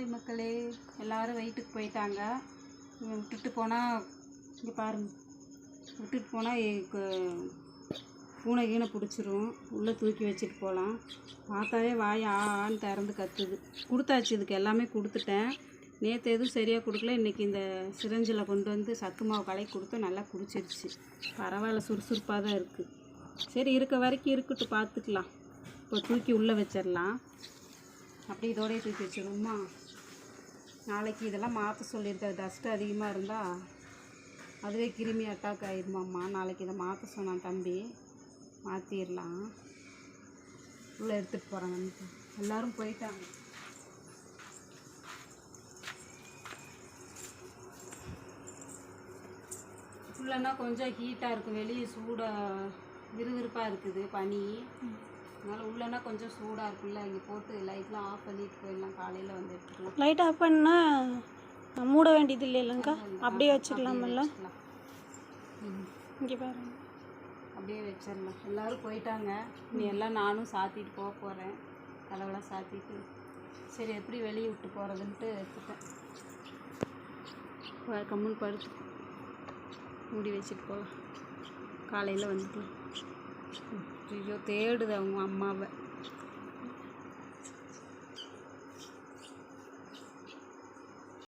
Hi மக்களே எல்லாரும் வெயிட்டுக்கு போயிட்டாங்க. விட்டுட்டு போனால் இங்கே பாருங்க. விட்டுட்டு போனால் பூனை கீனை பிடிச்சிரும். உள்ளே தூக்கி வச்சுட்டு போகலாம் பார்த்தாவே வாய் ஆ ஆன்னு திறந்து கத்துது. கொடுத்தாச்சு இதுக்கு எல்லாமே கொடுத்துட்டேன். நேற்று எதுவும் சரியாக கொடுக்கல. இன்றைக்கி இந்த சிரஞ்சில் கொண்டு வந்து சத்து மாவு கலக்கி கொடுத்து நல்லா குடிச்சிருச்சு. பரவாயில்ல சுறுசுறுப்பாக தான் இருக்குது சரி இருக்க வரைக்கும் இருக்கட்டும் பார்த்துக்கலாம். இப்போ தூக்கி உள்ளே வச்சிடலாம் அப்படி இதோடய தூக்கி வச்சிடணுமா நாளைக்கு இதெல்லாம் மாற்ற சொல்லியிருக்காரு. டஸ்ட்டு அதிகமாக இருந்தால் அதுவே கிருமி அட்டாக் ஆயிடுமாம்மா நாளைக்கு இதை மாற்ற சொன்னான் தம்பி. மாற்றிடலாம் உள்ளே எடுத்துகிட்டு போகிறேன் எல்லோரும் போயிட்டாங்க. உள்ளன்னா கொஞ்சம் ஹீட்டாக இருக்கும். வெளியே சூடாக விறுவிறுப்பாக இருக்குது பனி. அதனால் உள்ளனா கொஞ்சம் சூடாக இருக்குல்ல இங்கே போட்டு லைட்லாம் ஆஃப் பண்ணிட்டு போயிடலாம் காலையில் வந்து எடுத்துக்கலாம். லைட் ஆஃப் பண்ணால் மூட வேண்டியது இல்லை இல்லைங்கக்கா அப்படியே வச்சுக்கலாமல்ல. இங்கே பாருங்க. அப்படியே வச்சிடலாம். எல்லோரும் போயிட்டாங்க. நீ எல்லாம் நானும் சாத்திட்டு போக போகிறேன் கலவெல்லாம் சாத்திட்டு. சரி எப்படி வெளியே விட்டு போகிறதுன்ட்டு எடுத்துட்டேன். கம்முன்னு படுத்து மூடி வச்சுட்டு போகலாம் காலையில் ம். ஐயோ தேடுது அவங்க அம்மாவை.